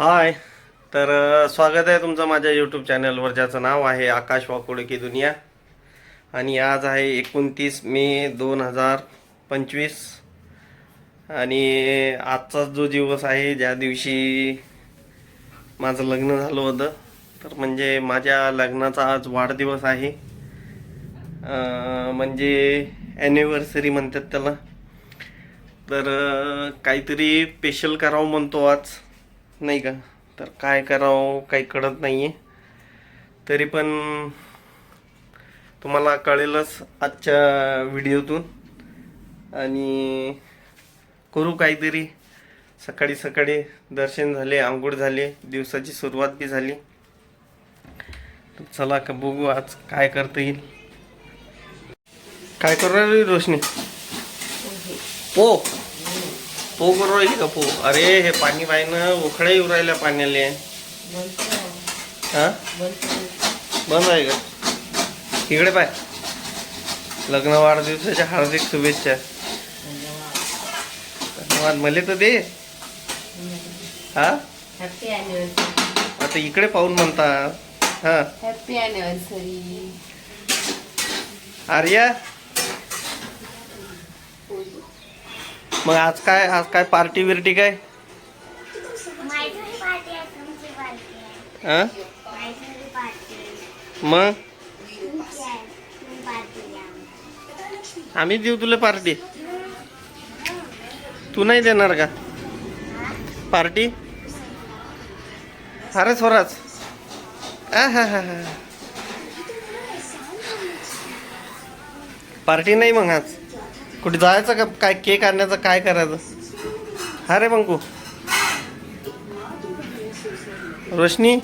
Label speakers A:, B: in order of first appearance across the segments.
A: हाय. तर स्वागत आहे तुमचं माझ्या यूट्यूब चॅनलवर ज्याचं नाव आहे आकाश वाकोडे की दुनिया. आणि आज आहे एकोणतीस मे दोन हजार पंचवीस. आणि आजचा जो दिवस आहे ज्या दिवशी माझं लग्न झालं होतं तर म्हणजे माझ्या लग्नाचा आज वाढदिवस आहे. म्हणजे ॲनिव्हर्सरी म्हणतात त्याला. तर काहीतरी स्पेशल करावं म्हणतो आज. नाही का? तर काय करावं? काही कळत नाही आहे तरी पण तुम्हाला कळेलच आजच्या व्हिडिओतून. आणि करू काहीतरी. सकाळी सकाळी दर्शन झाले आंघोळ झाले दिवसाची सुरुवात बी झाली. तर चला का बघू आज काय करता येईल. काय करू राहिली रोशनी? पो पो करू राहिली का पो अरे हे पाणी पाहिनं उखड्या येऊ राहिल्या पाण्याले. हा? बंद आहे का? इकडे पाय. लग्न वाढदिवसाच्या हार्दिक शुभेच्छा. धन्यवाद. मले तर दे. हा? आता इकडे पाहून म्हणतात हा.
B: Happy anniversary
A: Arya? मग आज काय आज काय पार्टी बिर्टी काय?
C: माझी
A: मग? आम्ही देऊ तुला पार्टी. तू नाही देणार का? पार्टी? अरे स्वराज. हा हा हा हा. पार्टी नाही मग आज. कुठे जायचं का? काय केक आणण्याचं काय करायचं? हा रे बंकू रोशनी.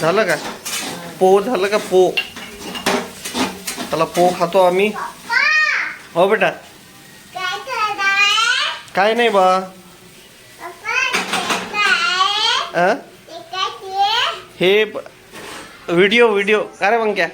A: झालं का? पो झालं का पो? त्याला पो खातो आम्ही. हो बेटा.
C: काय
A: नाही बा. हे व्हिडिओ व्हिडिओ काय रे बंक्या